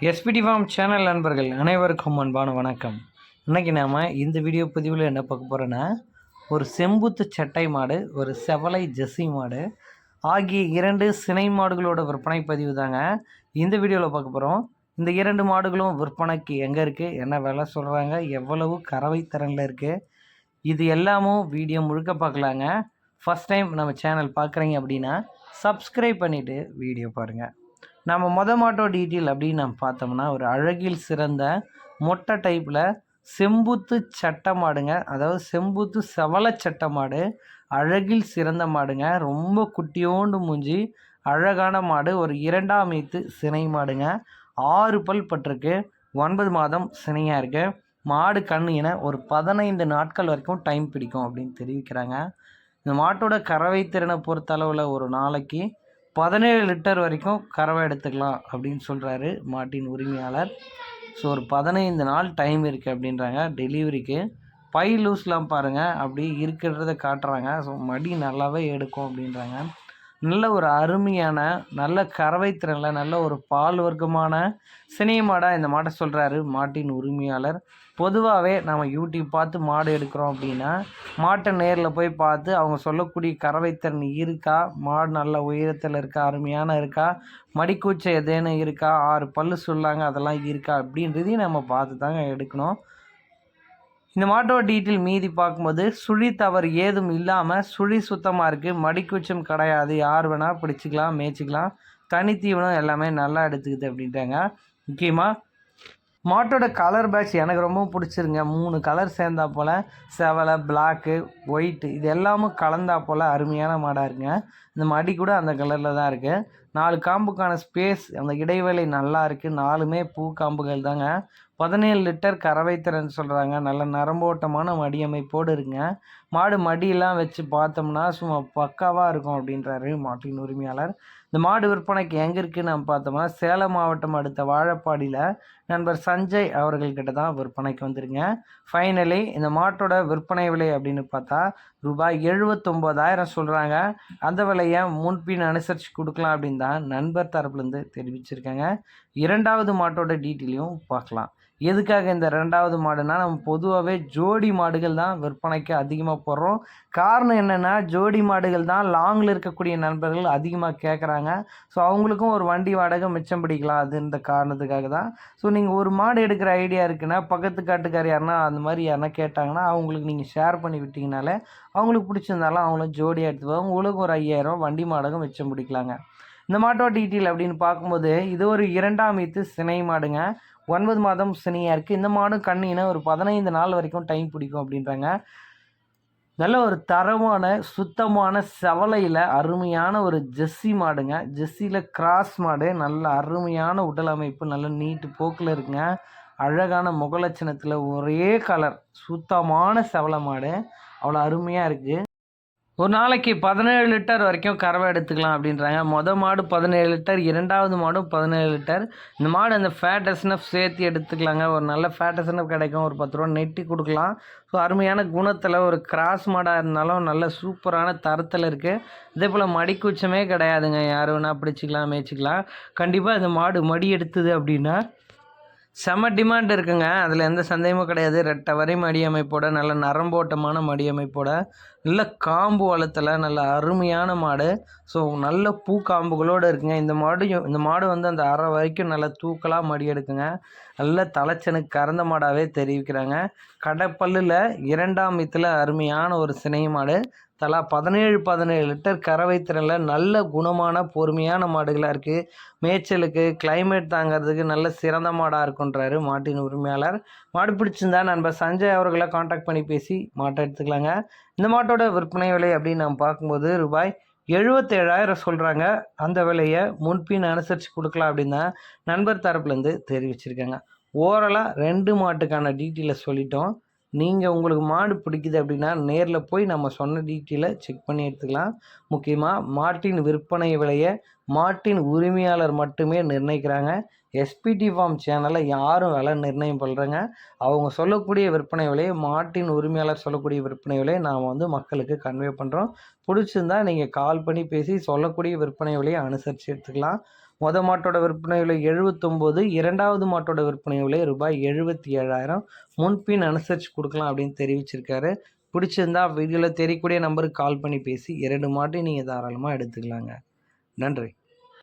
SPD form channel நண்பர்கள் அனைவருக்கும் அன்பான வணக்கம். இன்னைக்கு நாம் இந்த வீடியோ பதிவில் என்ன பார்க்க போகிறோன்னா ஒரு செம்புத்து சட்டை மாடு ஒரு செவலை ஜெஸ்ஸி மாடு ஆகிய இரண்டு சினை மாடுகளோட விற்பனை பதிவு தாங்க இந்த வீடியோவில் பார்க்க போகிறோம் இந்த இரண்டு மாடுகளும் விற்பனைக்கு எங்கே இருக்குது என்ன விலை சொல்கிறாங்க எவ்வளவு கறவை திறனில் இருக்குது இது எல்லாமும் வீடியோ முழுக்க பார்க்கலாங்க. ஃபஸ்ட் டைம் நம்ம சேனல் பார்க்குறீங்க அப்படின்னா சப்ஸ்கிரைப் பண்ணிவிட்டு வீடியோ பாருங்கள் நம்ம மொத மாட்டோ டீட்டெயில் அப்படின்னு நம்ம பார்த்தோம்னா ஒரு அழகில் சிறந்த மொட்டை டைப்பில் செம்புத்து சட்டை மாடுங்க. அதாவது செம்புத்து செவல சட்டை மாடு அழகில் சிறந்த மாடுங்க. ரொம்ப குட்டியோண்டு மூஞ்சி அழகான மாடு ஒரு இரண்டாம் ஈத்து சினை மாடுங்க. ஆறு பல் பட்டிருக்கு ஒன்பது மாதம் சினையாக இருக்குது மாடு கண் என ஒரு பதினைந்து நாட்கள் வரைக்கும் டைம் பிடிக்கும் அப்படின்னு தெரிவிக்கிறாங்க. இந்த மாட்டோட கறவை திறனை பொறுத்த அளவில் ஒரு நாளைக்கு பதினேழு லிட்டர் வரைக்கும் கறவை எடுத்துக்கலாம் அப்படின்னு சொல்கிறாரு மாட்டின் உரிமையாளர். ஸோ ஒரு பதினைந்து நாள் டைம் இருக்குது அப்படின்றாங்க டெலிவரிக்கு பை லூஸ்லாம் பாருங்கள் அப்படி இருக்கிறத காட்டுறாங்க. ஸோ மடி நல்லாவே எடுக்கும் அப்படின்றாங்க. நல்ல ஒரு அருமையான நல்ல கறவை திறனில் நல்ல ஒரு பால் வர்க்கமான சினை மாடாக இந்த மாட்டை சொல்கிறாரு மாட்டின் உரிமையாளர். பொதுவாகவே நம்ம யூடியூப் பார்த்து மாடு எடுக்கிறோம் அப்படின்னா மாட்டை நேரில் போய் பார்த்து அவங்க சொல்லக்கூடிய கறவைத்திறன் இருக்கா? மாடு நல்ல உயரத்தில் இருக்கா? அருமையான இருக்கா? மடிக்கூச்சை எதேன்னு இருக்கா? ஆறு பல்லு சொல்லாங்க அதெல்லாம் இருக்கா? அப்படின்றதையும் நம்ம பார்த்து தாங்க எடுக்கணும். இந்த மாட்டோட டீட்டெயில் மீதி பார்க்கும்போது சுழி தவறு ஏதும் இல்லாமல் சுழி சுத்தமாக இருக்குது மடிக்குச்சம் கிடையாது. யார் வேணால் பிடிச்சிக்கலாம் மேய்ச்சிக்கலாம். தனித்தீவனம் எல்லாமே நல்லா எடுத்துக்குது அப்படின்ட்டாங்க. முக்கியமாக மாட்டோட கலர் பேட்ச் எனக்கு ரொம்ப பிடிச்சிருங்க. மூணு கலர் சேர்ந்தா போல் செவலை பிளாக்கு ஒயிட்டு இது எல்லாமும் கலந்தா போல் அருமையான மாடாக இருக்குங்க. இந்த மடி கூட அந்த கலரில் தான் இருக்குது நாலு காம்புக்கான ஸ்பேஸ் அந்த இடைவேளை நல்லா இருக்குது நாலுமே பூ காம்புகள் தாங்க. பதினேழு லிட்டர் கறவை திறன் சொல்கிறாங்க நல்ல நரம்போட்டமான மடி அமைப்போடு இருக்குங்க மாடு மடியெல்லாம் வச்சு பார்த்தோம்னா சும்மா பக்காவாக இருக்கும் அப்படின்றாரு மாட்டின் உரிமையாளர். இந்த மாடு விற்பனைக்கு எங்கே இருக்குன்னு நம்ம பார்த்தோம்னா சேலம் மாவட்டம் அடுத்த வாழப்பாடியில் நண்பர் சஞ்சய் அவர்கள்கிட்ட தான் விற்பனைக்கு வந்துருங்க. ஃபைனலி இந்த மாட்டோட விற்பனை விலை அப்படின்னு பார்த்தா ரூபாய் எழுபத்தொம்போதாயிரம் சொல்கிறாங்க அந்த விலையை முன்பின் அனுசரித்து கொடுக்கலாம் அப்படின்னு தான் நண்பர் தரப்புலேருந்து தெரிவிச்சிருக்காங்க. இரண்டாவது மாட்டோட டீட்டெயிலையும் பார்க்கலாம். எதுக்காக இந்த ரெண்டாவது மாடுனா நம்ம பொதுவாகவே ஜோடி மாடுகள் தான் விற்பனைக்கு அதிகமாக போடுறோம். காரணம் என்னென்னா ஜோடி மாடுகள் தான் லாங்கில் இருக்கக்கூடிய நண்பர்கள் அதிகமாக கேட்குறாங்க ஸோ அவங்களுக்கும் ஒரு வண்டி வாடகை மிச்சம் பிடிக்கலாம். அது இந்த காரணத்துக்காக தான். ஸோ நீங்கள் ஒரு மாடு எடுக்கிற ஐடியா இருக்குன்னா பக்கத்து காட்டுக்கார் யாருன்னா அந்த மாதிரி யாருன்னா கேட்டாங்கன்னா அவங்களுக்கு நீங்கள் ஷேர் பண்ணி விட்டிங்கனாலே அவங்களுக்கு பிடிச்சிருந்தாலும் அவங்களும் ஜோடியாக எடுத்துப்பாங்க. உங்களுக்கு ஒரு ஐயாயிரம் வண்டி வாடகை மிச்சம் பிடிக்கலாங்க. இந்த மாட்டோட டீட்டெயில் அப்படின்னு பார்க்கும்போது இது ஒரு இரண்டாம் ஈத்து சினை மாடுங்க. ஒன்பது மாதம் சனியாக இருக்குது இந்த மாடும் கண்ணினா ஒரு பதினைந்து நாள் வரைக்கும் டைம் பிடிக்கும் அப்படின்றாங்க. நல்ல ஒரு தரமான சுத்தமான செவலையில் அருமையான ஒரு ஜெஸ்ஸி மாடுங்க. ஜெஸ்ஸியில் கிராஸ் மாடு. நல்ல அருமையான உடல் அமைப்பு நல்ல நீட்டு போக்கில் இருக்குங்க. அழகான முகலட்சணத்தில் ஒரே கலர் சுத்தமான செவலை மாடு. அவ்வளோ அருமையாக இருக்குது ஒரு நாளைக்கு பதினேழு லிட்டர் வரைக்கும் கறவை எடுத்துக்கலாம் அப்படின்றாங்க. மொதல் மாடு பதினேழு லிட்டர் இரண்டாவது மாடும் பதினேழு லிட்டர். இந்த மாடு அந்த ஃபேட் எஸ்னஃப் சேர்த்து எடுத்துக்கலாங்க. ஒரு நல்ல ஃபேட் எஸ்னஃப் கிடைக்கும். ஒரு பத்து ரூபா நெட்டி கொடுக்கலாம். ஸோ அருமையான குணத்தில் ஒரு கிராஸ் மாடாக இருந்தாலும் நல்ல சூப்பரான தரத்தில் இருக்குது இதே போல் மடிக்குச்சமே கிடையாதுங்க. யார் வேணால் பிடிச்சிக்கலாம் மேய்ச்சிக்கலாம். கண்டிப்பாக இந்த மாடு மடி எடுத்தது அப்படின்னா செம டிமாண்ட் இருக்குங்க. அதில் எந்த சந்தேகமும் கிடையாது. ரெட்டை வரை மடி அமைப்போட நல்ல நரம்போட்டமான மடி அமைப்போட நல்ல காம்பு வளத்தில் நல்ல அருமையான மாடு. ஸோ நல்ல பூ காம்புகளோடு இருக்குங்க. இந்த மாடு இந்த மாடு வந்து அந்த அரை வரைக்கும் நல்ல தூக்கலாக மடி எடுக்குங்க. நல்ல தலைச்சனுக்கு கறந்த மாடாகவே தெரிவிக்கிறாங்க. கடைப்பல்லில் இரண்டாம் இத்தில் அருமையான ஒரு சினை மாடு. தலா பதினேழு பதினேழு லிட்டர் கறவை திறனில் நல்ல குணமான பொறுமையான மாடுகளாக இருக்குது மேய்ச்சலுக்கு கிளைமேட் தாங்கிறதுக்கு நல்ல சிறந்த மாடாக இருக்குன்றாரு மாட்டின் உரிமையாளர். மாடு பிடிச்சிருந்தா நண்பர் சஞ்சய் அவர்களை காண்டாக்ட் பண்ணி பேசி மாட்டை எடுத்துக்கலாங்க. இந்த மாட்டோட விற்பனை விலை அப்படின்னு நம்ம பார்க்கும்போது ரூபாய் எழுபத்தேழாயிரம் சொல்கிறாங்க அந்த விலையை முன்பின் அனுசரித்து கொடுக்கலாம் அப்படின்னு தான் நண்பர் தரப்புலேருந்து தெரிவிச்சிருக்காங்க. ஓரலாக ரெண்டு மாட்டுக்கான டீட்டெயிலை சொல்லிட்டோம். நீங்கள் உங்களுக்கு மாடு பிடிக்குது அப்படின்னா நேரில் போய் நம்ம சொன்ன டீட்டெயிலை செக் பண்ணி எடுத்துக்கலாம். முக்கியமாக மாட்டின் விற்பனை விலையை மாட்டின் உரிமையாளர் மட்டுமே நிர்ணயிக்கிறாங்க. எஸ்பிடி ஃபார்ம் சேனலில் யாரும் விலை நிர்ணயம் பண்ணுறங்க அவங்க சொல்லக்கூடிய விற்பனை விலையை மாட்டின் உரிமையாளர் சொல்லக்கூடிய விற்பனை விலையை நாம் வந்து மக்களுக்கு கன்வே பண்ணுறோம் பிடிச்சிருந்தா நீங்கள் கால் பண்ணி பேசி சொல்லக்கூடிய விற்பனை விலையை அனுசரித்து எடுத்துக்கலாம். மொத மாட்டோட விற்பனை விலை எழுபத்தொம்போது இரண்டாவது மாட்டோட விற்பனை விலை ரூபாய் எழுபத்தி ஏழாயிரம் முன்பின் அனுசரித்து கொடுக்கலாம் அப்படின்னு தெரிவிச்சிருக்காரு. பிடிச்சிருந்தா வீடியோவில் தெரியக்கூடிய நம்பருக்கு கால் பண்ணி பேசி இரண்டு மாட்டையும் நீங்கள் தாராளமாக எடுத்துக்கலாங்க. நன்றி.